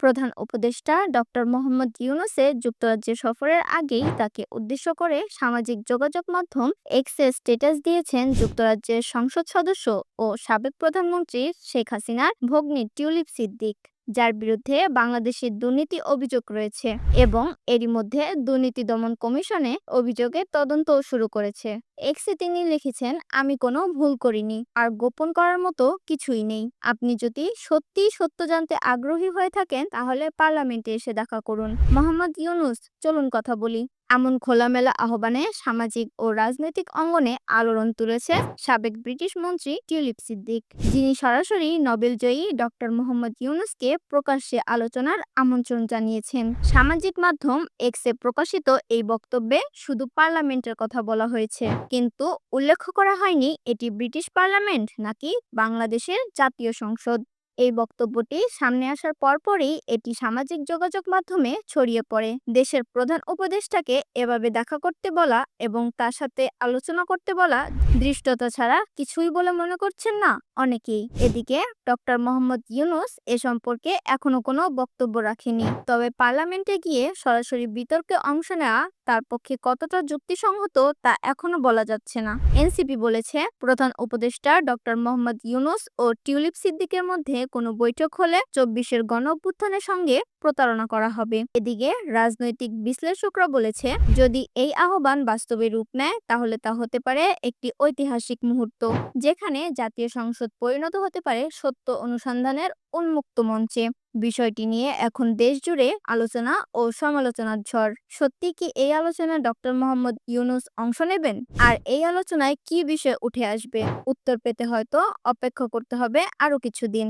প্রধান উপদেষ্টা ডক্টর মোহাম্মদ ইউনূসের যুক্তরাজ্যে সফরের আগেই তাকে উদ্দেশ্য করে সামাজিক যোগাযোগ মাধ্যম এক্সে স্ট্যাটাস দিয়েছেন যুক্তরাজ্যের সংসদ সদস্য ও সাবেক প্রধানমন্ত্রী শেখ হাসিনার ভগ্নি টিউলিপ সিদ্দিক। যার বিরুদ্ধে বাংলাদেশের দুর্নীতি অভিযোগ রয়েছে এবং এরই মধ্যে দুর্নীতি দমন কমিশনে অভিযোগের তদন্ত শুরু করেছে। এক্সে তিনি লিখেছেন, আমি কোনো ভুল করিনি, আর গোপন করার মতো কিছুই নেই। আপনি যদি সত্যি সত্য জানতে আগ্রহী হয়ে থাকেন, তাহলে পার্লামেন্টে এসে দেখা করুন। মোহাম্মদ ইউনুস, চলুন কথা বলি। এমন খোলামেলা আহ্বানে সামাজিক ও রাজনৈতিক অঙ্গনে আলোড়ন তুলেছে সাবেক ব্রিটিশ মন্ত্রী টিউলিপ সিদ্দিক, যিনি সরাসরি নোবেলজয়ী ডক্টর মোহাম্মদ ইউনুসকে প্রকাশ্যে আলোচনার আমন্ত্রণ জানিয়েছেন। সামাজিক মাধ্যম এক্সে প্রকাশিত এই বক্তব্যে শুধু পার্লামেন্টের কথা বলা হয়েছে, কিন্তু উল্লেখ করা হয়নি এটি ব্রিটিশ পার্লামেন্ট নাকি বাংলাদেশের জাতীয় সংসদ। এই বক্তব্যটি সামনে আসার পরপরই এটি সামাজিক যোগাযোগ মাধ্যমে ছড়িয়ে পড়ে। দেশের প্রধান উপদেষ্টাকে এভাবে দেখা করতে বলা এবং তার সাথে আলোচনা করতে বলা দৃষ্টতা ছাড়া কিছুই বলে মনে করছেন না অনেকেই। এদিকে ডক্টর মোহাম্মদ ইউনুস এ সম্পর্কে এখনও কোনো বক্তব্য রাখেনি তবে পার্লামেন্টে গিয়ে সরাসরি বিতর্কে অংশ নেওয়া তার পক্ষে কতটা যুক্তিসঙ্গত তা এখনও বলা যাচ্ছে না। এনসিপি বলেছে, প্রধান উপদেষ্টা ডক্টর মোহাম্মদ ইউনুস ও টিউলিপ সিদ্দিকের মধ্যে কোনো বৈঠক হলে চব্বিশের গণ অভ্যুত্থানের সঙ্গে প্রতারণা করা হবে। এদিকে রাজনৈতিক বিশ্লেষকরা বলেছে, যদি এই আহ্বান বাস্তবে রূপ নেয়, তাহলে তা হতে পারে একটি ঐতিহাসিক মুহূর্ত, যেখানে জাতীয় সংসদ পরিণত হতে পারে সত্য অনুসন্ধানের উন্মুক্ত মঞ্চে। বিষয়টি নিয়ে এখন দেশ জুড়ে আলোচনা ও সমালোচনার ঝড়। সত্যি কি এই আলোচনায় ডক্টর মোহাম্মদ ইউনুস অংশ নেবেন? আর এই আলোচনায় কি বিষয় উঠে আসবে? উত্তর পেতে হয়তো অপেক্ষা করতে হবে আরও কিছুদিন।